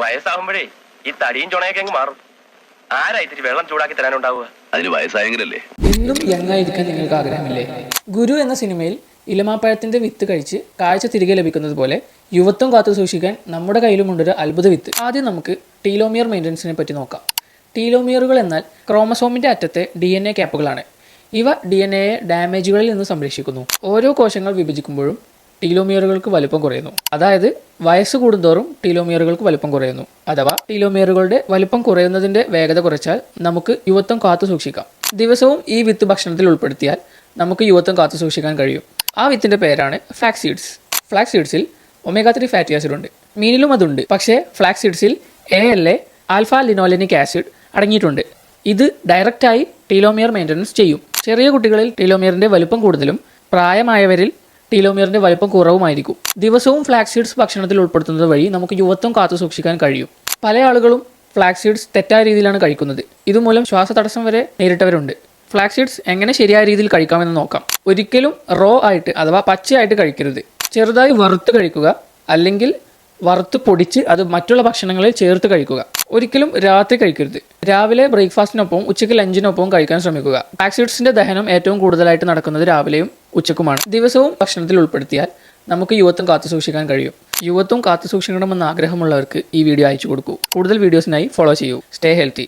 വയസ്സാകുമ്പോഴേ ഈ തടിയും ചുണയൊക്കെ അങ്ങ് മാറും. ആരാ ഇത്തിരി വെള്ളം ചൂടാക്കി തരാനുണ്ടാവുക? അതിന് വയസ്സായെങ്കിലല്ലേ? എന്നും യങ്ങായിരിക്കാൻ നിങ്ങൾക്ക് ആഗ്രഹമില്ലേ? ഗുരു എന്ന സിനിമയിൽ ഇലമാപ്പഴത്തിന്റെ വിത്ത് കഴിച്ച് കാഴ്ച തിരികെ ലഭിക്കുന്നത് പോലെ യുവത്വം കാത്തു സൂക്ഷിക്കാൻ നമ്മുടെ കയ്യിലുമുണ്ടൊരു അത്ഭുത വിത്ത്. ആദ്യം നമുക്ക് ടീലോമിയർ മെയിന്റനൻസിനെ പറ്റി നോക്കാം. ടീലോമിയറുകൾ എന്നാൽ ക്രോമസോമിന്റെ അറ്റത്തെ ഡി എൻ എ ക്യാപ്പുകളാണ്. ഇവ ഡി എൻ എയെ ഡാമേജുകളിൽ നിന്ന് സംരക്ഷിക്കുന്നു. ഓരോ കോശങ്ങൾ വിഭജിക്കുമ്പോഴും ടീലോമിയറുകൾക്ക് വലുപ്പം കുറയുന്നു. അതായത് വയസ്സ് കൂടുന്തോറും ടീലോമിയറുകൾക്ക് വലുപ്പം കുറയുന്നു. അഥവാ ടീലോമിയറുകളുടെ വലുപ്പം കുറയുന്നതിന്റെ വേഗത കുറച്ചാൽ നമുക്ക് യുവത്വം കാത്തു സൂക്ഷിക്കാം. ദിവസവും ഈ വിത്ത് ഭക്ഷണത്തിൽ ഉൾപ്പെടുത്തിയാൽ നമുക്ക് യുവത്വം കാത്തു സൂക്ഷിക്കാൻ കഴിയും. ആ വിത്തിന്റെ പേരാണ് ഫ്ലാക്സ് സീഡ്സ് ഫ്ലാക്സ് സീഡ്സിൽ ഒമേഗ ത്രീ ഫാറ്റി ആസിഡ് ഉണ്ട് മീനിലും അതുണ്ട്. പക്ഷേ flax സീഡ്സിൽ A L A alpha linolenic acid അടങ്ങിയിട്ടുണ്ട്. ഇത് ഡയറക്റ്റായി ടീലോമിയർ മെയിന്റനൻസ് ചെയ്യും. ചെറിയ കുട്ടികളിൽ ടീലോമിയറിന്റെ വലുപ്പം കൂടുതലും പ്രായമായവരിൽ ടീലോമിയറിന്റെ വലിപ്പം കുറവുമായിരിക്കും. ദിവസവും ഫ്ലാക്സ് സീഡ്സ് ഭക്ഷണത്തിൽ ഉൾപ്പെടുത്തുന്നത് വഴി നമുക്ക് യുവത്വം കാത്തു സൂക്ഷിക്കാൻ കഴിയും. പല ആളുകളും ഫ്ലാക്സ് സീഡ്സ് തെറ്റായ രീതിയിലാണ് കഴിക്കുന്നത്. ഇതുമൂലം ശ്വാസതടസ്സം വരെ നേരിട്ടവരുണ്ട്. ഫ്ലാക്സ് സീഡ്സ് എങ്ങനെ ശരിയായ രീതിയിൽ കഴിക്കാമെന്ന് നോക്കാം. ഒരിക്കലും റോ ആയിട്ട് അഥവാ പച്ചയായിട്ട് കഴിക്കരുത്. ചെറുതായി വറുത്ത് കഴിക്കുക അല്ലെങ്കിൽ വറുത്ത് പൊടിച്ച് അത് മറ്റുള്ള ഭക്ഷണങ്ങളിൽ ചേർത്ത് കഴിക്കുക. ഒരിക്കലും രാത്രി കഴിക്കരുത്. രാവിലെ ബ്രേക്ക്ഫാസ്റ്റിനൊപ്പം ഉച്ചയ്ക്ക് ലഞ്ചിനൊപ്പം കഴിക്കാൻ ശ്രമിക്കുക. പാക്സീഡ്സിന്റെ ദഹനം ഏറ്റവും കൂടുതലായിട്ട് നടക്കുന്നത് രാവിലെയും ഉച്ചക്കുമാണ്. ദിവസവും ഭക്ഷണത്തിൽ ഉൾപ്പെടുത്തിയാൽ നമുക്ക് യുവത്വം കാത്തുസൂക്ഷിക്കാൻ കഴിയും. യുവത്വം കാത്തു സൂക്ഷിക്കണമെന്ന് ആഗ്രഹമുള്ളവർക്ക് ഈ വീഡിയോ അയച്ചു കൊടുക്കൂ. കൂടുതൽ വീഡിയോസിനായി ഫോളോ ചെയ്യൂ. Stay healthy.